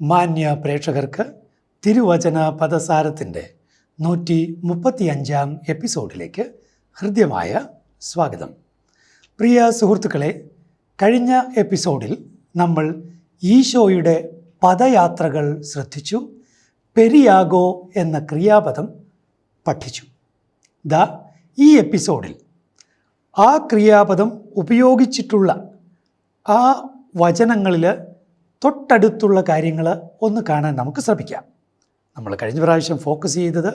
മാന്യ പ്രേക്ഷകർക്ക് തിരുവചന പദസാരത്തിന്റെ നൂറ്റി മുപ്പത്തിയഞ്ചാം എപ്പിസോഡിലേക്ക് ഹൃദ്യമായ സ്വാഗതം. പ്രിയ സുഹൃത്തുക്കളെ കഴിഞ്ഞ എപ്പിസോഡിൽ നമ്മൾ ഈശോയുടെ പദയാത്രകൾ ശ്രദ്ധിച്ചു പെരിയാഗോ എന്ന ക്രിയാപദം പഠിച്ചു. ദ ഈ എപ്പിസോഡിൽ ആ ക്രിയാപദം ഉപയോഗിച്ചിട്ടുള്ള ആ വചനങ്ങളിൽ തൊട്ടടുത്തുള്ള കാര്യങ്ങൾ ഒന്ന് കാണാൻ നമുക്ക് ശ്രമിക്കാം. നമ്മൾ കഴിഞ്ഞ പ്രാവശ്യം ഫോക്കസ് ചെയ്തത്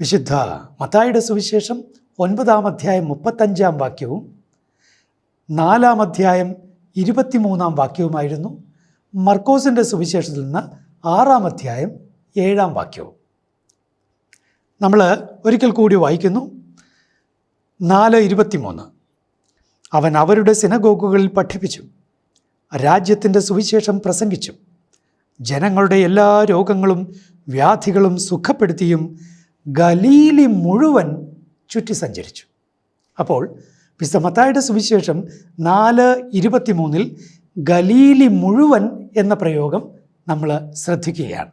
വിശുദ്ധ മത്തായിയുടെ സുവിശേഷം ഒൻപതാം അധ്യായം മുപ്പത്തഞ്ചാം വാക്യവും നാലാം അധ്യായം ഇരുപത്തിമൂന്നാം വാക്യവുമായിരുന്നു. മർക്കോസിന്റെ സുവിശേഷത്തിൽ നിന്ന് ആറാം അധ്യായം ഏഴാം വാക്യവും. നമ്മൾ ഒരിക്കൽ കൂടി വായിക്കുന്നു. നാല് ഇരുപത്തിമൂന്ന്. അവൻ അവരുടെ സിനഗോഗുകളിൽ പഠിപ്പിച്ചു. രാജ്യത്തിന്റെ സുവിശേഷം പ്രസംഗിച്ചു ജനങ്ങളുടെ എല്ലാ രോഗങ്ങളും വ്യാധികളും സുഖപ്പെടുത്തിയും ഗലീലി മുഴുവൻ ചുറ്റി സഞ്ചരിച്ചു. അപ്പോൾ വിസമത്തായുടെ സുവിശേഷം നാല് ഇരുപത്തിമൂന്നിൽ ഗലീലി മുഴുവൻ എന്ന പ്രയോഗം നമ്മൾ ശ്രദ്ധിക്കുകയാണ്.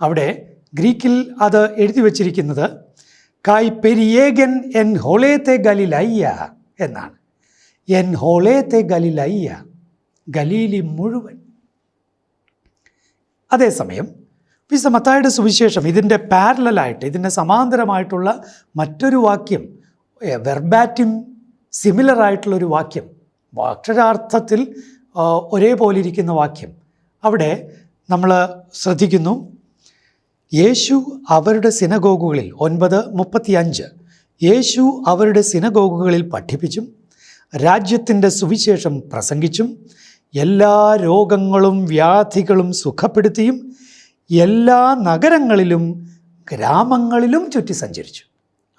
അവിടെ ഗ്രീക്കിൽ അത് എഴുതി വച്ചിരിക്കുന്നത് കായ് പെരിയേഗൻ എൻ ഹോളേത്തെ ഗലിലയ്യ എന്നാണ്. എൻ ഹോളേത്തെ ഗലിലയ്യ ഗലീലി മുഴുവൻ. അതേസമയം വിശുദ്ധ മത്തായുടെ സുവിശേഷം ഇതിന്റെ പാരലായിട്ട് ഇതിന്റെ സമാന്തരമായിട്ടുള്ള മറ്റൊരു വാക്യം വെർബാറ്റിം സിമിലർ ആയിട്ടുള്ളൊരു വാക്യം അക്ഷരാർത്ഥത്തിൽ ഒരേപോലെ ഇരിക്കുന്ന വാക്യം. അവിടെ നമ്മൾ ശ്രദ്ധിക്കുന്നു യേശു അവരുടെ സിനഗോഗുകളിൽ ഒൻപത് മുപ്പത്തിയഞ്ച് യേശു അവരുടെ സിനഗോഗുകളിൽ പഠിപ്പിച്ചും രാജ്യത്തിന്റെ സുവിശേഷം പ്രസംഗിച്ചും എല്ലാ രോഗങ്ങളും വ്യാധികളും സുഖപ്പെടുത്തിയും എല്ലാ നഗരങ്ങളിലും ഗ്രാമങ്ങളിലും ചുറ്റി സഞ്ചരിച്ചു.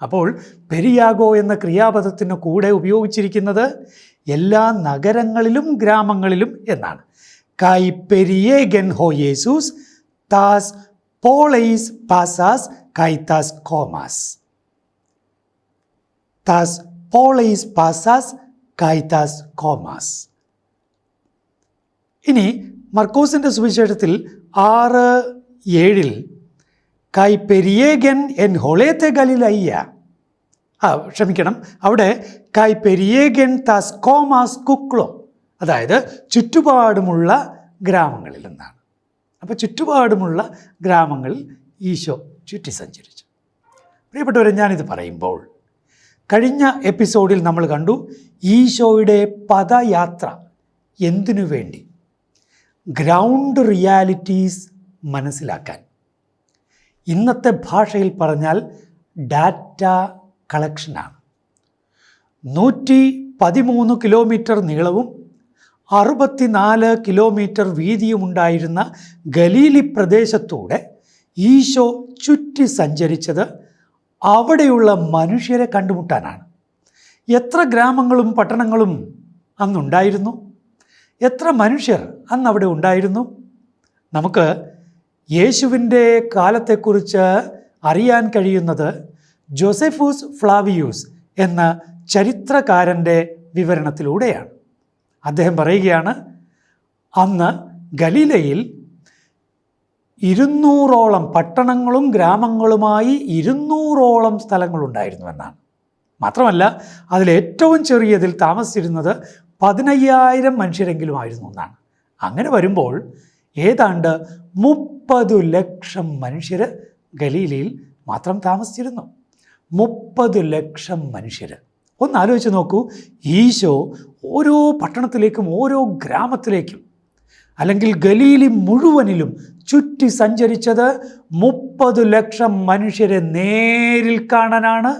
അപ്പോൾ പെരിയാഗോ എന്ന ക്രിയാപദത്തിന് കൂടെ ഉപയോഗിച്ചിരിക്കുന്നത് എല്ലാ നഗരങ്ങളിലും ഗ്രാമങ്ങളിലും എന്നാണ്. കൈ പെരിയേഗൻ ഹോ യേസൂസ് താസ് പോളൈസ് പാസാസ് കൈതാസ് കോമാസ്. താസ് പോളൈസ് പാസാസ് കൈതാസ് കോമാസ്. ഇനി മർക്കോസിന്റെ സുവിശേഷത്തിൽ ആറ് ഏഴിൽ കൈ പെരിയേഗൻ എൻ ഹൊളേത്തെ ഗലിലയ്യ. ആ ക്ഷമിക്കണം. അവിടെ കൈ പെരിയേഗൻ താസ് കോമാസ് കുക്ലോ. അതായത് ചുറ്റുപാടുമുള്ള ഗ്രാമങ്ങളിൽ നിന്നാണ്. അപ്പോൾ ചുറ്റുപാടുമുള്ള ഗ്രാമങ്ങളിൽ ഈശോ ചുറ്റി സഞ്ചരിച്ചു. പ്രിയപ്പെട്ടവരെ ഞാനിത് പറയുമ്പോൾ കഴിഞ്ഞ എപ്പിസോഡിൽ നമ്മൾ കണ്ടു ഈശോയുടെ പദയാത്ര എന്തിനു വേണ്ടി? ഗ്രൗണ്ട് റിയാലിറ്റീസ് മനസ്സിലാക്കാൻ. ഇന്നത്തെ ഭാഷയിൽ പറഞ്ഞാൽ ഡാറ്റ കളക്ഷനാണ് നൂറ്റി പതിമൂന്ന് കിലോമീറ്റർ നീളവും അറുപത്തിനാല് കിലോമീറ്റർ വീതിയുമുണ്ടായിരുന്ന ഗലീലി പ്രദേശത്തൂടെ ഈശോ ചുറ്റി സഞ്ചരിച്ചത് അവിടെയുള്ള മനുഷ്യരെ കണ്ടുമുട്ടാനാണ്. എത്ര ഗ്രാമങ്ങളും പട്ടണങ്ങളും അന്നുണ്ടായിരുന്നു? എത്ര മനുഷ്യർ അന്ന് അവിടെ ഉണ്ടായിരുന്നു? നമുക്ക് യേശുവിന്റെ കാലത്തെക്കുറിച്ച് അറിയാൻ കഴിയുന്നത് ജോസഫൂസ് ഫ്ലാവിയൂസ് എന്ന ചരിത്രകാരന്റെ വിവരണത്തിലൂടെയാണ്. അദ്ദേഹം പറയുകയാണ് അന്ന് ഗലീലയിൽ ഇരുന്നൂറോളം പട്ടണങ്ങളും ഗ്രാമങ്ങളുമായി ഇരുന്നൂറോളം സ്ഥലങ്ങളുണ്ടായിരുന്നു എന്നാണ്. മാത്രമല്ല അതിലേറ്റവും ചെറിയതിൽ താമസിച്ചിരുന്നത് പതിനയ്യായിരം മനുഷ്യരെങ്കിലും ആയിരുന്നു എന്നാണ് അങ്ങനെ വരുമ്പോൾ ഏതാണ്ട് മുപ്പത് ലക്ഷം മനുഷ്യർ ഗലീലയിൽ മാത്രം താമസിച്ചിരുന്നു. മുപ്പത് ലക്ഷം മനുഷ്യർ ഒന്ന് ആലോചിച്ച് നോക്കൂ ഈശോ ഓരോ പട്ടണത്തിലേക്കും ഓരോ ഗ്രാമത്തിലേക്കും അല്ലെങ്കിൽ ഗലീലി മുഴുവനിലും ചുറ്റി സഞ്ചരിച്ചത് മുപ്പത് ലക്ഷം മനുഷ്യരെ നേരിൽ കാണാനാണ്.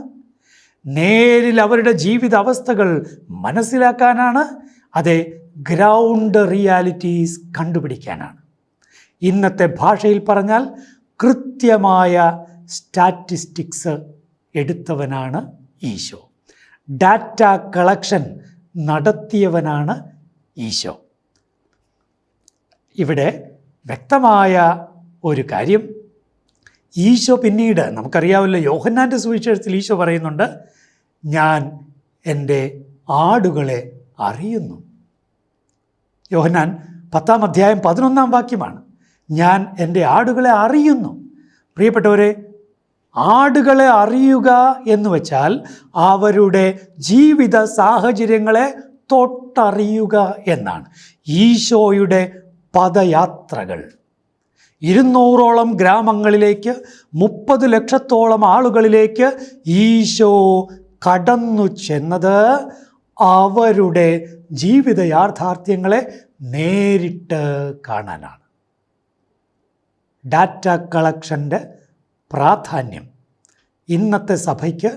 നേരിൽ അവരുടെ ജീവിത അവസ്ഥകൾ മനസ്സിലാക്കാനാണ്. അതെ ഗ്രൗണ്ട് റിയാലിറ്റീസ് കണ്ടുപിടിക്കാനാണ്. ഇന്നത്തെ ഭാഷയിൽ പറഞ്ഞാൽ കൃത്യമായ സ്റ്റാറ്റിസ്റ്റിക്സ് എടുത്തവനാണ് ഈശോ. ഡാറ്റ കളക്ഷൻ നടത്തിയവനാണ് ഈശോ. ഇവിടെ വ്യക്തമായ ഒരു കാര്യം ഈശോ പിന്നീട് നമുക്കറിയാമല്ലോ യോഹന്നാന്റെ സുവിശേഷത്തിൽ ഈശോ പറയുന്നുണ്ട് ഞാൻ എന്റെ ആടുകളെ അറിയുന്നു. യോഹന്നാൻ പത്താം അധ്യായം പതിനൊന്നാം വാക്യമാണ് ഞാൻ എന്റെ ആടുകളെ അറിയുന്നു. പ്രിയപ്പെട്ടവരെ ആടുകളെ അറിയുക എന്ന് വെച്ചാൽ അവരുടെ ജീവിത സാഹചര്യങ്ങളെ തൊട്ടറിയുക എന്നാണ് ഈശോയുടെ പദയാത്രകൾ. ഇരുന്നൂറോളം ഗ്രാമങ്ങളിലേക്ക് മുപ്പത് ലക്ഷത്തോളം ആളുകളിലേക്ക് ഈശോ കടന്നു ചെന്നത് അവരുടെ ജീവിത യാഥാർത്ഥ്യങ്ങളെ നേരിട്ട് കാണാനാണ്. ഡാറ്റ കളക്ഷന്റെ പ്രാധാന്യം ഇന്നത്തെ സഭയ്ക്ക്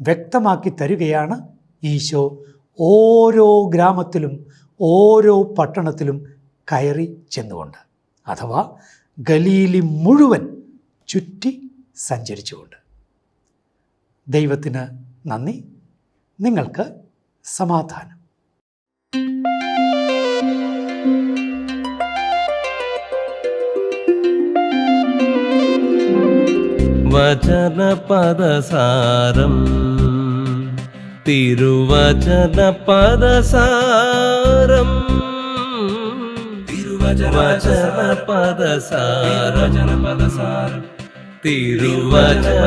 വ്യക്തമാക്കി തരികയാണ് ഈശോ. ഓരോ ഗ്രാമത്തിലും ഓരോ പട്ടണത്തിലും കയറി ചെന്നുകൊണ്ട്. അഥവാ ഗലീലി മുഴുവൻ ചുറ്റി സഞ്ചരിച്ചുകൊണ്ട്. ദൈവത്തിന് നന്ദി. നിങ്ങൾക്ക് സമാധാനം. വചന പദസാരം തിരുവചന തിരുവചനപദസാരം. తిరువచన పదసార వచన పదసార తిరువచన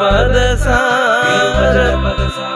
పదసార పదసార